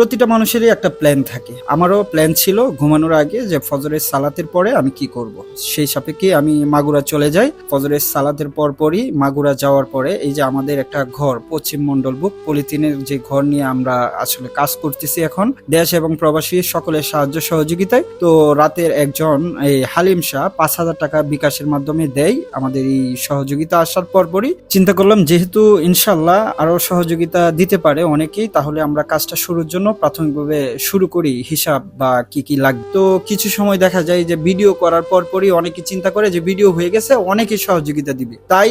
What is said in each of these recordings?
প্রতিটা মানুষেরই একটা প্ল্যান থাকে। আমারও প্ল্যান ছিল ঘুমানোর আগে যে ফজরের সালাতের পরে আমি কি করব। সেই সাপেক্ষে আমি মাগুরা চলে যাই। ফজরের সালাতের পর পরই মাগুরা যাওয়ার পরে এই যে আমাদের একটা ঘর, পশ্চিম মন্ডল বুক পলিথিনের যে ঘর নিয়ে আমরা আসলে কাজ করতেছি এখন, দেশ এবং প্রবাসী সকলের সাহায্য সহযোগিতায়। তো রাতের একজন এই হালিম শাহ পাঁচ হাজার টাকা বিকাশের মাধ্যমে দেয় আমাদের এই সহযোগিতা আসার পরপরই চিন্তা করলাম, যেহেতু ইনশাল্লাহ আরও সহযোগিতা দিতে পারে অনেকেই, তাহলে আমরা কাজটা শুরুর জন্য প্রাথমিকভাবে শুরু করি হিসাব বা কি কি লাগবে। তো কিছু সময় দেখা যায় যে ভিডিও করার পরপরই অনেকে চিন্তা করে যে ভিডিও হয়ে গেছে অনেকেই সহযোগিতা দিবে। তাই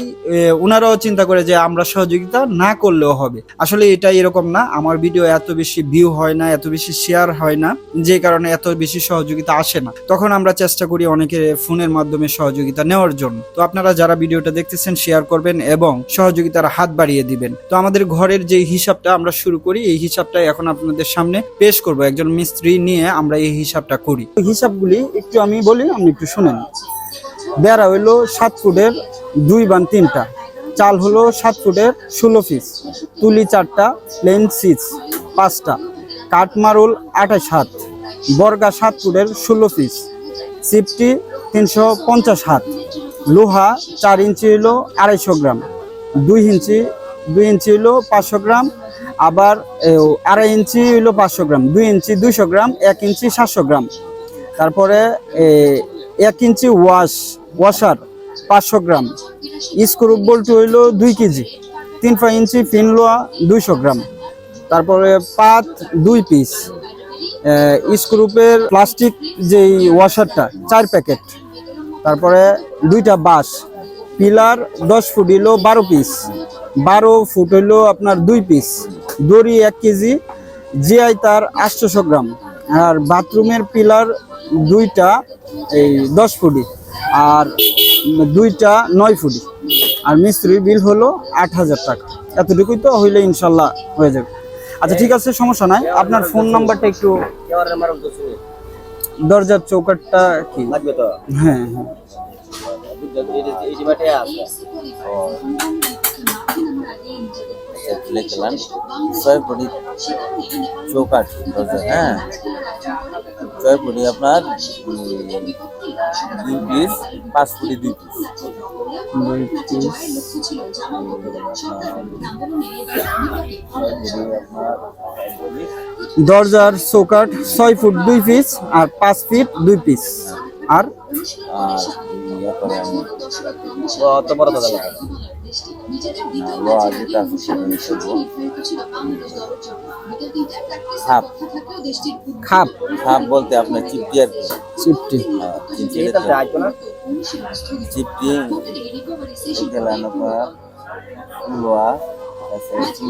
ওনারাও চিন্তা করে যে আমরা সহযোগিতা না করলেও হবে। আসলে এটা এরকম না, আমার ভিডিও এত বেশি ভিউ হয় না, এত বেশি শেয়ার হয় না, যে কারণে এত বেশি সহযোগিতা আসে না। তখন আমরা চেষ্টা করি অনেকে ফোনের মাধ্যমে সহযোগিতা নেওয়ার জন্য। তো আপনারা যারা ভিডিওটা দেখতেছেন শেয়ার করবেন এবং সহযোগিতার হাত বাড়িয়ে দিবেন। তো আমাদের ঘরের যে হিসাবটা আমরা শুরু করি, এই হিসাবটা এখন আপনাদের সামনে পেশ করব। একজন মিস্ত্রি নিয়ে আমরা এই হিসাবটা করি। হিসাবগুলি একটু আমি বলি, আপনি একটু শুনেন। বেড়া হইল সাত ফুটের দুই বান তিনটা। চাল হলো সাত ফুটের ষোলো পিস তুলি চারটা প্লেন সিক্স পাঁচটা। কাঠমারুল আঠাশ হাত। বর্গা সাত ফুটের ষোলো পিস সিফটি তিনশো পঞ্চাশ হাত। লোহা চার ইঞ্চি হলো আড়াইশো গ্রাম। দুই ইঞ্চি দুই ইঞ্চি হলো পাঁচশো গ্রাম। আবার আড়াই ইঞ্চি হলো পাঁচশো গ্রাম, দুই ইঞ্চি দুইশো গ্রাম, এক ইঞ্চি সাতশো গ্রাম। তারপরে এক ইঞ্চি ওয়াশ, ওয়াশার পাঁচশো গ্রাম। স্ক্রু বল্টু হইল দুই কেজি, তিন পাঁচ ইঞ্চি ফিনলোয়া দুইশো গ্রাম। তারপরে পাত দুই পিস। স্ক্রুপের প্লাস্টিক যেই ওয়াশারটা, চার প্যাকেট। তারপরে দুইটা বাঁশ, পিলার দশ ফুট হইল বারো পিস। বারো ফুট হইল আপনার দুই পিস। দড়ি এক কেজি জিআই তার আটশোশো গ্রাম। আর বাথরুমের পিলার দুইটা এই দশ ফুটি আর দুইটা নয় ফুটি। আর মিস্ত্রির বিল হলো আট হাজার টাকা। এতটুকুই তো হইলে ইনশাল্লাহ হয়ে যাবে। আচ্ছা ঠিক আছে সমস্যা নাই। আপনার ফোন নাম্বারটা একটু দরজার চৌকাটটা কি? লাগবে তো। হ্যাঁ হ্যাঁ। লিখলাম ছয় ফুটি চৌকাঠ দরজা হ্যাঁ ছয় ফুটি আপনার দুই পিস পাঁচ ফুটি দুই পিস দুই। দরজার চৌকাট ছয় ফুট দুই পিস আর পাঁচ ফিট দুই পিস। আর? আর অত বড় দাদা নিয়ে করব খাপ। খাপ। খাপ বলতে আপনার চিপটি আর কি? চিপটি। চিপটি। চিপটি। আপনার লোহা আর কি।